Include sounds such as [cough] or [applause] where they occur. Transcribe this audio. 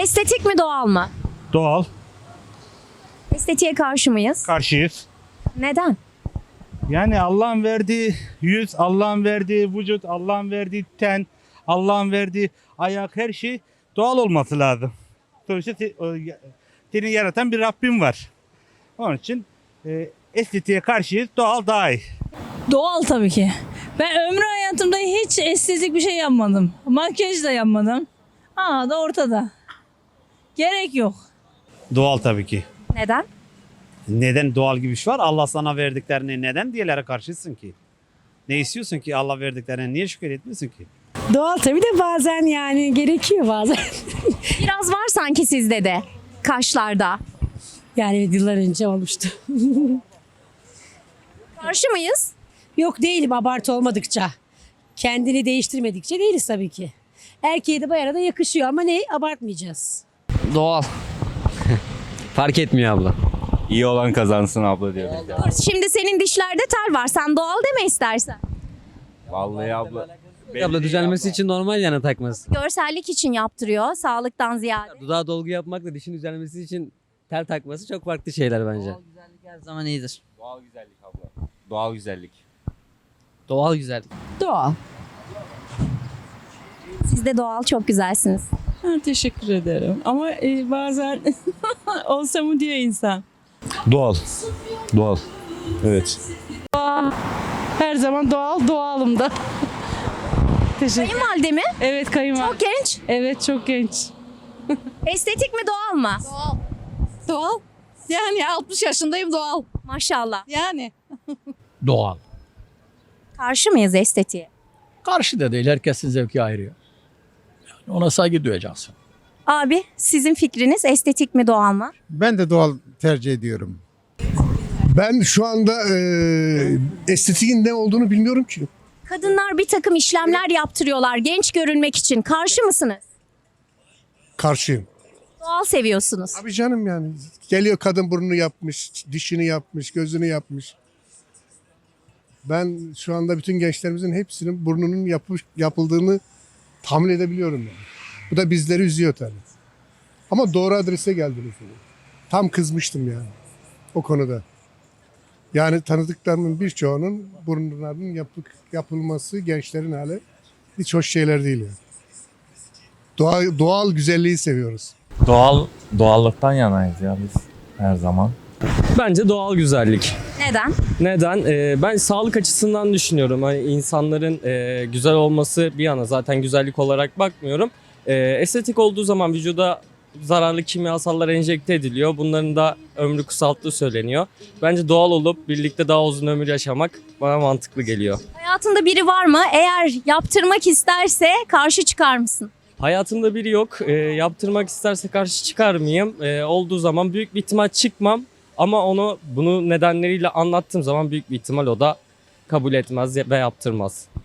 Estetik mi doğal mı? Doğal. Estetiğe karşı mıyız? Karşıyız. Neden? Yani Allah'ın verdiği yüz, Allah'ın verdiği vücut, Allah'ın verdiği ten, Allah'ın verdiği ayak her şey doğal olması lazım. Sonuçta seni yaratan bir Rabbim var. Onun için e, estetiğe karşıyız. Doğal daha iyi. Doğal tabii ki. Ben ömrü hayatımda hiç estetik bir şey yapmadım. Makyaj da yapmadım. Aa da ortada. Gerek yok. Doğal tabii ki. Neden? Neden doğal gibi bir şey var? Allah sana verdiklerini neden diğerlere karşısın ki? Ne istiyorsun ki Allah verdiklerine niye şükür etmiyorsun ki? Doğal tabii de bazen yani gerekiyor bazen. [laughs] Biraz var sanki sizde de. Kaşlarda. Yani yıllar önce olmuştu. [laughs] Karşı mıyız? Yok değilim abartı olmadıkça. Kendini değiştirmedikçe değiliz tabii ki. Erkeğe de bayana da yakışıyor ama ne abartmayacağız. Doğal. [laughs] Fark etmiyor abla. İyi olan kazansın abla diyorum. Dur, şimdi senin dişlerde tel var. Sen doğal deme istersen. Vallahi abla. abla düzelmesi için normal yani takması. Görsellik için yaptırıyor. Sağlıktan ziyade. Dudağa dolgu yapmakla dişin düzelmesi için tel takması çok farklı şeyler bence. güzellik her zaman iyidir. Doğal güzellik abla. Doğal güzellik. Doğal güzellik. Doğal. Siz de doğal çok güzelsiniz. Ha, teşekkür ederim. Ama e, bazen [laughs] olsa mı diyor insan. Doğal. Doğal. Evet. Her zaman doğal, doğalım da. Teşekkür. Kayınvalide mi? Evet kayınvalide. Çok genç. Evet çok genç. [laughs] Estetik mi doğal mı? Doğal. Yani 60 yaşındayım doğal. Maşallah. Yani. Doğal. Karşı mıyız estetiğe? Karşı da değil herkesin zevki ayrı. Ona saygı duyacaksın. Abi sizin fikriniz estetik mi doğal mı? Ben de doğal tercih ediyorum. Ben şu anda e, estetiğin ne olduğunu bilmiyorum ki. Kadınlar bir takım işlemler yaptırıyorlar genç görünmek için. Karşı mısınız? Karşıyım. Doğal seviyorsunuz. Abi canım yani. Geliyor kadın burnunu yapmış, dişini yapmış, gözünü yapmış. Ben şu anda bütün gençlerimizin hepsinin burnunun yapış, yapıldığını tahmin edebiliyorum yani. Bu da bizleri üzüyor tabii. Ama doğru adrese geldiniz. yani. Tam kızmıştım yani o konuda. Yani tanıdıklarımın birçoğunun burnlarının yapık, yapılması gençlerin hali hiç hoş şeyler değil yani. Doğal, doğal güzelliği seviyoruz. Doğal doğallıktan yanayız ya biz her zaman. Bence doğal güzellik. Neden? Neden? Ee, ben sağlık açısından düşünüyorum. Hani insanların e, güzel olması bir yana zaten güzellik olarak bakmıyorum. Ee, estetik olduğu zaman vücuda zararlı kimyasallar enjekte ediliyor. Bunların da ömrü kısalttığı söyleniyor. Bence doğal olup birlikte daha uzun ömür yaşamak bana mantıklı geliyor. Hayatında biri var mı? Eğer yaptırmak isterse karşı çıkar mısın? Hayatımda biri yok. Ee, yaptırmak isterse karşı çıkar mıyım? Ee, olduğu zaman büyük bir ihtimal çıkmam. Ama onu bunu nedenleriyle anlattığım zaman büyük bir ihtimal o da kabul etmez ve yaptırmaz.